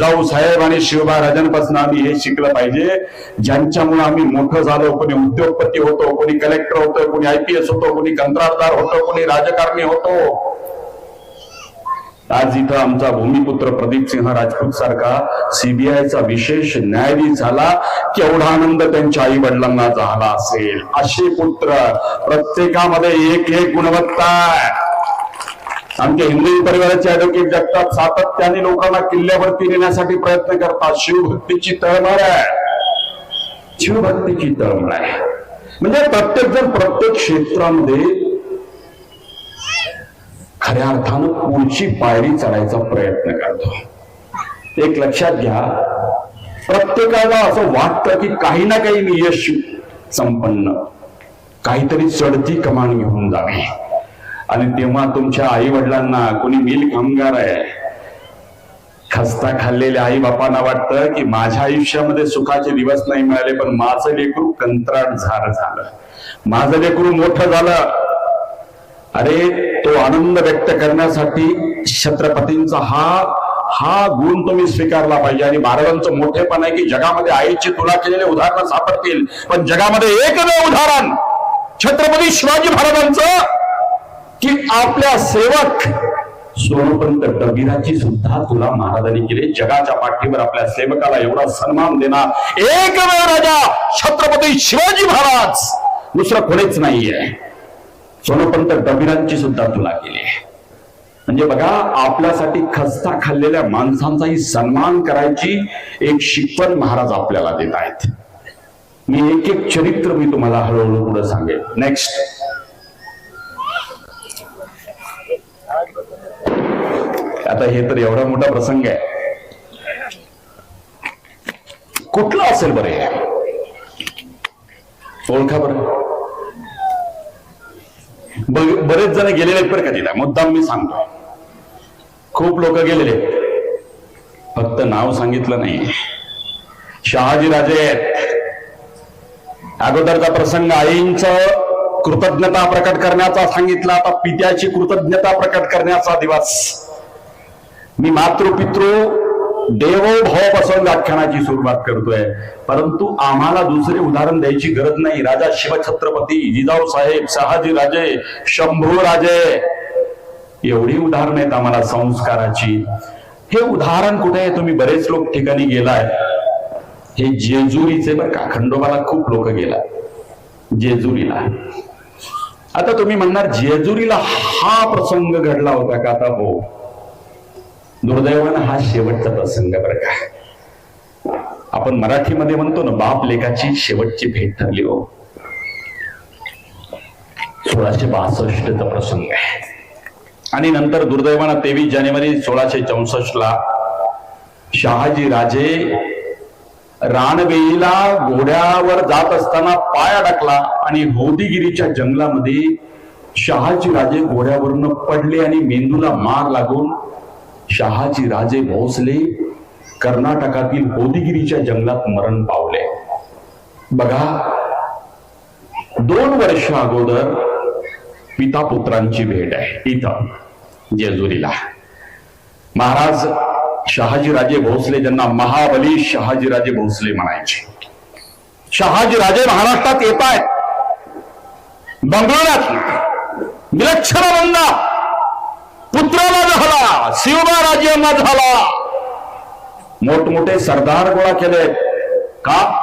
जिजाऊ साहेब आणि शिवबा राजांपासून आम्ही हे शिकलं पाहिजे. ज्यांच्यामुळे आम्ही मोठं झालो कोणी उद्योगपती होतो कोणी कलेक्टर होतो कोणी आयपीएस होतो कोणी कंत्राटदार होतो कोणी राजकारणी होतो. आज इथं आमचा भूमिपुत्र प्रदीप सिंह राजपूत सारखा सीबीआयचा विशेष न्यायाधीश झाला. केवढा आनंद त्यांच्या आई वडिलांना झाला असेल. असे पुत्र प्रत्येकामध्ये एक एक गुणवत्ता आहे. आमच्या हिंदू परिवाराचे ऍडव्होकेट जगतात सातत्याने लोकांना किल्ल्यावरती नेण्यासाठी प्रयत्न करतात. शिवभक्तीची तळमळ आहे. शिवभक्तीची तळमळ आहे. म्हणजे प्रत्येक जण प्रत्येक क्षेत्रामध्ये खऱ्या अर्थानं पुढची पायरी चढायचा प्रयत्न करतो. एक लक्षात घ्या. प्रत्येकाला असं वाटतं की काही ना काही मी यश संपन्न. काहीतरी चढती कमान घेऊन जावी. आणि तेव्हा तुमच्या आई वडिलांना कोणी मिल कामगार आहे. खस्ता खाल्लेल्या आई बापांना वाटतं की माझ्या आयुष्यामध्ये सुखाचे दिवस नाही मिळाले पण माझं लेकरू कंत्राट झार झालं. माझं लेकरू मोठं झालं. अरे तो आनंद व्यक्त करण्यासाठी छत्रपतींचा हा हा गुण तुम्ही स्वीकारला पाहिजे. आणि महाराजांचं मोठेपण आहे की जगामध्ये आईची तुला केलेले उदाहरण सापडतील पण जगामध्ये एकमेव उदाहरण छत्रपती शिवाजी महाराजांचं की आपल्या सेवक सोनपंत डबीराची सुद्धा तुला महाराजांनी केले. जगाच्या पाठीवर आपल्या सेवकाला एवढा सन्मान देणार. एकमेव राजा छत्रपती शिवाजी महाराज. दुसरं कोणीच नाहीये. सोनपंत डबिरांची सुद्धा तुला केली. म्हणजे बघा आपल्यासाठी खस्ता खाल्लेल्या माणसांचाही सन्मान करायची एक शिकवण महाराज आपल्याला देत आहेत. मी एक एक चरित्र मी तुम्हाला हळूहळू पुढे सांगेन. नेक्स्ट आता हे तर एवढा मोठा प्रसंग आहे. कुठलं असेल बरे ओळखा बरं. बरेच जण गेलेले आहेत बरं का तिला मुद्दाम मी सांगतो खूप लोक गेलेले फक्त नाव सांगितलं नाही. शहाजी राजे आहेत. अगोदरचा प्रसंग आईंचं कृतज्ञता प्रकट करण्याचा सांगितला आता पित्याची कृतज्ञता प्रकट करण्याचा दिवस. मी मातृपितृ देवो पासून व्याख्यानाची सुरुवात करतोय. परंतु आम्हाला दुसरे उदाहरण द्यायची गरज नाही. राजा शिवछत्रपती जिजाऊ साहेब शहाजी राजे शंभू राजे. एवढी उदाहरणं आहेत आम्हाला संस्काराची. हे उदाहरण कुठे आहे? तुम्ही बरेच लोक ठिकाणी गेलाय. हे जेजुरीचे बरं का खंडोबाला खूप लोक गेला जेजुरीला. आता तुम्ही म्हणणार जेजुरीला हा प्रसंग घडला होता का आता? हो. दुर्दैवानं हा शेवटचा प्रसंग बरं का. आपण मराठीमध्ये म्हणतो ना बाप लेखाची शेवटची भेट ठरली हो. सोळाशे बासष्टचा प्रसंग आहे. आणि नंतर दुर्दैवानं तेवीस जानेवारी सोळाशे चौसष्ट ला शहाजी राजे रानवेईला घोड्यावर जात असताना पाय अडकला आणि होदीगिरीच्या जंगलामध्ये शहाजी राजे घोड्यावरून पडले आणि मेंदूला मार लागून शहाजी राजे भोसले कर्नाटकातील होदीगिरीच्या जंगलात मरण पावले. बघा दोन वर्ष अगोदर पिता पुत्रांची भेट आहे. इथं जेजुरीला. महाराज शहाजीराजे भोसले ज्यांना महाबली शहाजीराजे भोसले म्हणायचे. शहाजीराजे महाराष्ट्रात येत आहेत. बंगळुरात विलक्षण बंदा पुत्राला झाला शिवबा राज्यांना झाला. मोठमोठे सरदार गोळा केले. का?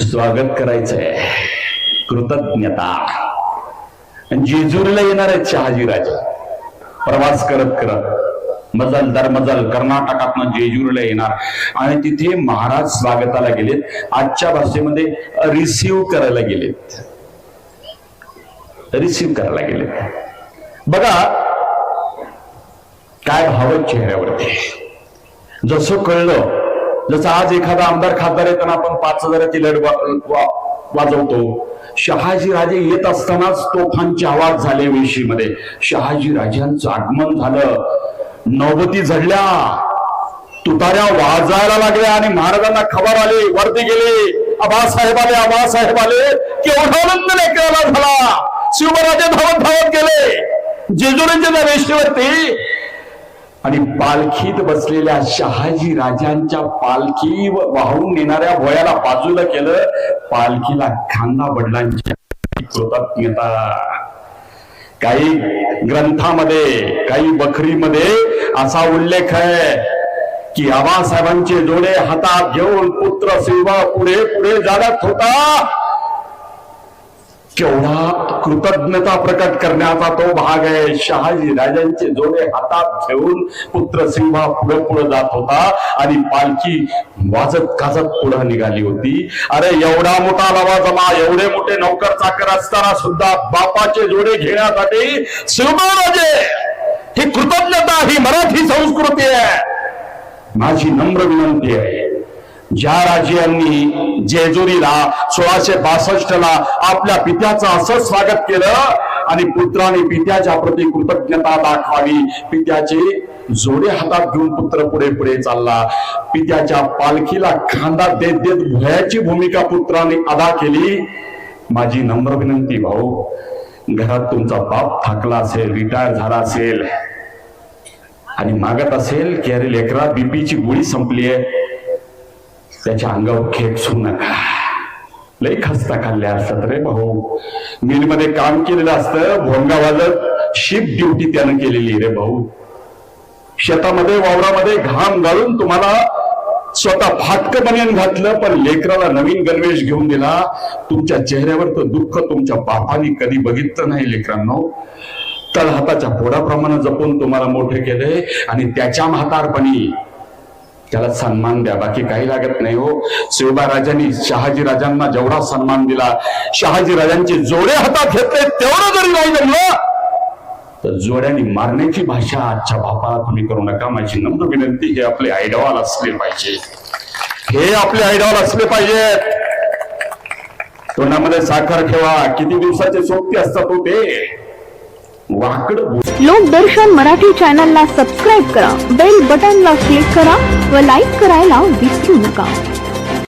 स्वागत करायचंय. कृतज्ञता. जेजुरीला येणार आहेत शहाजीराजे. प्रवास करत करत मजल दर मजल कर्नाटकातनं जेजूरला येणार. आणि तिथे महाराज स्वागताला गेलेत. आजच्या भाषेमध्ये रिसिव्ह करायला गेलेत. रिसिव्ह करायला गेलेत. बघा काय भावत चेहऱ्यावरती. जसं कळलं जसं आज एखादा आमदार खासदार येताना आपण पाच हजाराची लढ वा- वाजवतो. शहाजी राजे येत असतानाच तोफांचे आवाज झाले वेशीमध्ये शहाजी राजांचं आगमन झालं. नौबती झडल्या. तुताऱ्या वाजायला लागल्या आणि महाराजांना खबर आली वरती गेले. आबासाहेब आले आबासाहेब आले. केवढा आनंद लेकराला झाला. शिवराजे धावत धावत गेले. जेजुरींच्या त्या आणि पालखीत बसलेल्या शहाजी राजांच्या पालखी वाहून नेणाऱ्या भोयाला बाजूला केलं. पालखीला खांदा वडिलांच्या कृतज्ञता काही ग्रंथामध्ये काही बखरीमध्ये असा उल्लेख आहे की आबासाहेबांचे जोडे हातात घेऊन पुत्र सेवा पुढे पुढे जाडत होता. केवढा कृतज्ञता प्रकट करण्याचा तो भाग आहे. शहाजी राजांचे जोडे हातात ठेवून पुत्र सिंहा पुढे पुढे जात होता आणि पालखी वाजत गाजत पुढे निघाली होती. अरे एवढा मोठा लवाजमा एवढे मोठे नौकर चाकर असताना सुद्धा बापाचे जोडे घेण्यासाठी सिंहराजे ही कृतज्ञता ही मराठी संस्कृती आहे. माझी नम्र विनंती आहे. ज्या राजांनी जेजुरीला सोळाशे बासष्ट ला आपल्या पित्याचं असं स्वागत केलं आणि पुत्राने पित्याच्या प्रती कृतज्ञता दाखवावी पित्याचे जोडे हातात घेऊन पुत्र पुढे पुढे चालला. पित्याच्या पालखीला खांदा देत देत भयाची भूमिका पुत्राने अदा केली. माझी नम्र विनंती भाऊ घरात तुमचा बाप थकला असेल रिटायर झाला असेल आणि मागत असेल की अरे लेकरा बीपीची गोळी संपली आहे त्याच्या अंगावर खेपसू नका. लई खस्ता खाल्ल्या असतात रे भाऊ. मिलमध्ये काम केलेलं असतं भोंगा वाजत शिप ड्युटी त्यानं केलेली रे भाऊ. शेतामध्ये वावरामध्ये घाम घालून तुम्हाला स्वतः फाटक बनियन घातलं पण लेकराला नवीन गणवेश घेऊन दिला. तुमच्या चेहऱ्यावर तर दुःख तुमच्या बापाने कधी बघितलं नाही लेकरांनो. तळहाताच्या हाताच्या पोडाप्रमाणे जपून तुम्हाला मोठे केले आणि त्याच्या म्हातारपणी त्याला सन्मान द्या. बाकी काही लागत नाही हो. शिवबा राजांनी शहाजी राजांना जेवढा सन्मान दिला शहाजी राजांचे जोडे हातात घेतले तेवढं जरी नाही जमलं तर जोड्याने मारण्याची भाषा आजच्या बापाला तुम्ही करू नका. माझी नम्र विनंती हे आपले आयडॉल असले पाहिजे. हे आपले आयडॉल असले पाहिजेत तोंडामध्ये साखर ठेवा. किती दिवसाचे सोबती असतात हो ते? वाकड लोकदर्शन मराठी चॅनलला सबस्क्राईब करा बेल बटनला क्लिक करा व लाईक करायला विसरू नका.